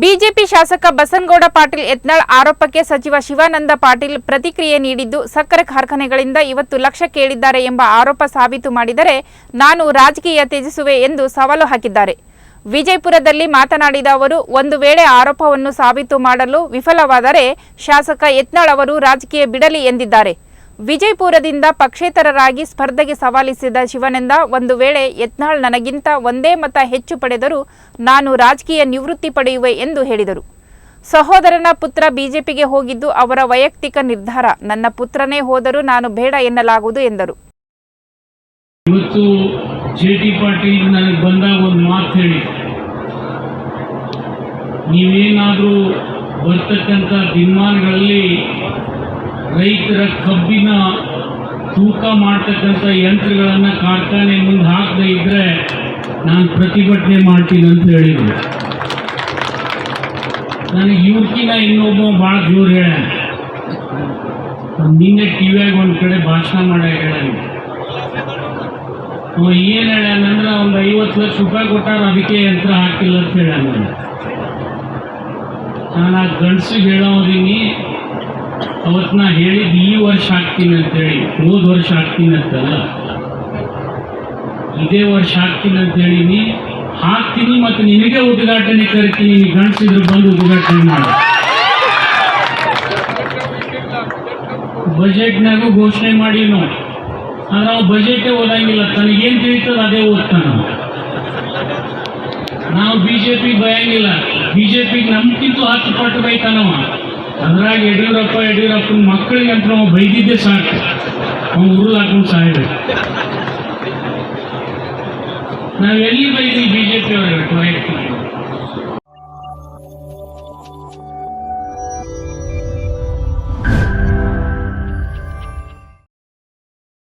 BJP ಶಾಸಕ ಬಸನಗೌಡ ಪಾಟೀಲ್ ಯತ್ನಾಳ್ ಆರೋಪಕ್ಕೆ ಸಚಿವ ಶಿವಾನಂದ ಪಾಟೀಲ್ ಪ್ರತಿಕ್ರಿಯೆ ನೀಡಿದ್ದು, ಸಕ್ಕರೆ ಕಾರ್ಖಾನೆಗಳಿಂದ ಇವತ್ತು ಲಕ್ಷ ಕೇಳಿದ್ದಾರೆ ಎಂಬ ಆರೋಪ ಸಾಬೀತು ಮಾಡಿದರೆ ನಾನು ರಾಜಕೀಯ ತ್ಯಜಿಸುವೆ ಎಂದು ಸವಾಲು ಹಾಕಿದ್ದಾರೆ. ವಿಜಯಪುರದಲ್ಲಿ ಮಾತನಾಡಿದ ಅವರು, ಒಂದು ವೇಳೆ ಆರೋಪವನ್ನು ಸಾಬೀತು ಮಾಡಲು ವಿಫಲವಾದರೆ ಶಾಸಕ ಯತ್ನಾಳ್ ಅವರು ರಾಜಕೀಯ ಬಿಡಲಿ ಎಂದಿದ್ದಾರೆ. ವಿಜಯಪುರದಿಂದ ಪಕ್ಷೇತರರಾಗಿ ಸ್ಪರ್ಧೆಗೆ ಸವಾಲಿಸಿದ ಶಿವನಂದ ಒಂದು ವೇಳೆ ಯತ್ನಾಳ್ ನನಗಿಂತ ಒಂದೇ ಮತ ಹೆಚ್ಚು ಪಡೆದರೂ ನಾನು ರಾಜಕೀಯ ನಿವೃತ್ತಿ ಪಡೆಯುವೆ ಎಂದು ಹೇಳಿದರು. ಸಹೋದರನ ಪುತ್ರ ಬಿಜೆಪಿಗೆ ಹೋಗಿದ್ದು ಅವರ ವೈಯಕ್ತಿಕ ನಿರ್ಧಾರ. ನನ್ನ ಪುತ್ರನೇ ಹೋದರೂ ನಾನು ಬೇಡ ಎನ್ನಲಾಗುವುದು ಎಂದರು. ಇವತ್ತು ಪಾಟೀಲ್ ಒಂದು ಮಾತು ಹೇಳಿ. ನೀವೇನಾದರೂ ಬರ್ತಕ್ಕಂಥ ದಿನಮಾನಗಳಲ್ಲಿ ರೈತರ ಕಬ್ಬಿನ ತೂಕ ಮಾಡ್ತಕ್ಕಂಥ ಯಂತ್ರಗಳನ್ನು ಕಾರ್ಖಾನೆ ಮುಂದೆ ಹಾಕದೇ ಇದ್ದರೆ ನಾನು ಪ್ರತಿಭಟನೆ ಮಾಡ್ತೀನಿ ಅಂತ ಹೇಳಿದ್ರು. ನನಗೆ ಇವ್ರಕಿನ ಇನ್ನೊಬ್ಬ ಭಾಳ ಜೋರು ಹೇಳ. ನಿನ್ನೆ ಟಿವಿಯಾಗ ಒಂದು ಕಡೆ ಭಾಷಣ ಮಾಡೋ ಹೇಳಿ ಅವ ಏನು ಹೇಳ್ಯಾನಂದ್ರೆ ಒಂದು ಐವತ್ತು ಲಕ್ಷ ರೂಪಾಯಿ ಕೊಟ್ಟಾರ ಅದಕ್ಕೆ ಯಂತ್ರ ಹಾಕಿಲ್ಲ ಅಂತ ಹೇಳ್ಯಾನ ನಾನು ಆ ಗಂಡಸಿಗೆ ಹೇಳೋದೀನಿ ಅವತ್ತು ನಾ ಹೇಳಿದ್ದು ಈ ವರ್ಷ ಹಾಕ್ತೀನಿ ಅಂತೇಳಿ, ಹೋದ ವರ್ಷ ಹಾಕ್ತೀನಿ ಅಂತಲ್ಲ. ಇದೇ ವರ್ಷ ಹಾಕ್ತೀನಿ ಅಂತ ಹೇಳಿನಿ ಹಾಕ್ತೀನಿ ಮತ್ತು ನಿನಗೆ ಉದ್ಘಾಟನೆ ಕರಿತೀನಿ ನೀನು ಬಂದು ಉದ್ಘಾಟನೆ ಮಾಡು. ಬಜೆಟ್ನಾಗೂ ಘೋಷಣೆ ಮಾಡಿ ನಾವು ಆದ್ರೆ ನಾವು ಬಜೆಟೇ ಓದಂಗಿಲ್ಲ, ತನಗೇನು ತಿಳಿತದ ಅದೇ ಓದ್ತಾನ. ನಾವು ಬಿ ಜೆ ಪಿ ಬಯಂಗಿಲ್ಲ ಬಿ ಜೆ ನಮ್ಗಿಂತೂ ಹತ್ತು ಪಟ್ಟು ಬೈತಾನವ. ಅದ್ರಾಗ ಯಡಿಯೂರಪ್ಪ, ಯಡಿಯೂರಪ್ಪನ ಮಕ್ಕಳಿಗೆ ಅಂತ ನಾವು ಬೈದಿದ್ದೆ ಸಾಕು. ಅವ್ನು ಉರುಳು ಹಾಕೊಂಡು ಸಾಯ್ಬೇಕು. ನಾವೆಲ್ಲಿ ಬೈದಿ ಬಿ ಜೆ ಪಿ ಅವ್ರಿಗೆ